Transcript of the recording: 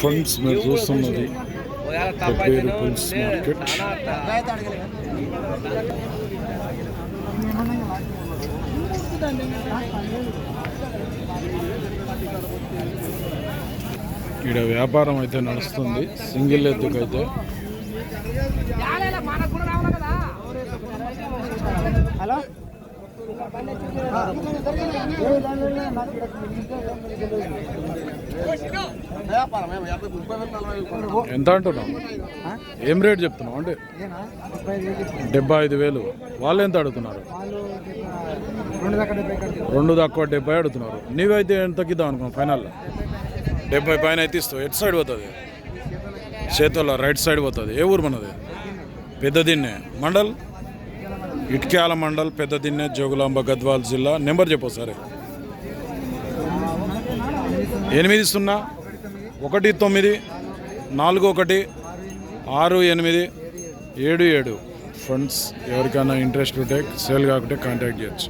Funds మీరు చూస్తున్నది Pebbair pulls market ఇక్కడ వ్యాపారం అయితే నడుస్తుంది. సింగిల్ ఎద్దుకైతే హలో? ఎంత అంటున్నావు? ఏం రేట్ చెప్తున్నావు అంటే? డెబ్బై ఐదు వేలు. వాళ్ళు ఎంత అడుగుతున్నారు? రెండు డెబ్బై తక్కువ డెబ్బై అడుగుతున్నారు. నీవైతే ఎంత తగ్గిద్దాం అనుకున్నావు ఫైనల్లో డెబ్బై పైన అయితే ఇస్తావు. ఎటు సైడ్ పోతుంది? చేతుల్లో రైట్ సైడ్ పోతుంది. ఏ ఊరు మనది? పెద్దదిన్నే. మండల్? ఇట్క్యాల మండల్ పెద్ద దిన్నె జోగులాంబ గద్వాల్ జిల్లా. నెంబర్ చెప్పు సరే. ఎనిమిది సున్నా ఒకటి తొమ్మిది నాలుగు ఒకటి ఆరు ఎనిమిది ఏడు ఏడు. ఫ్రెండ్స్ ఎవరికైనా ఇంట్రెస్ట్ ఉంటే సేల్ కాకుంటే కాంటాక్ట్ చేయొచ్చు.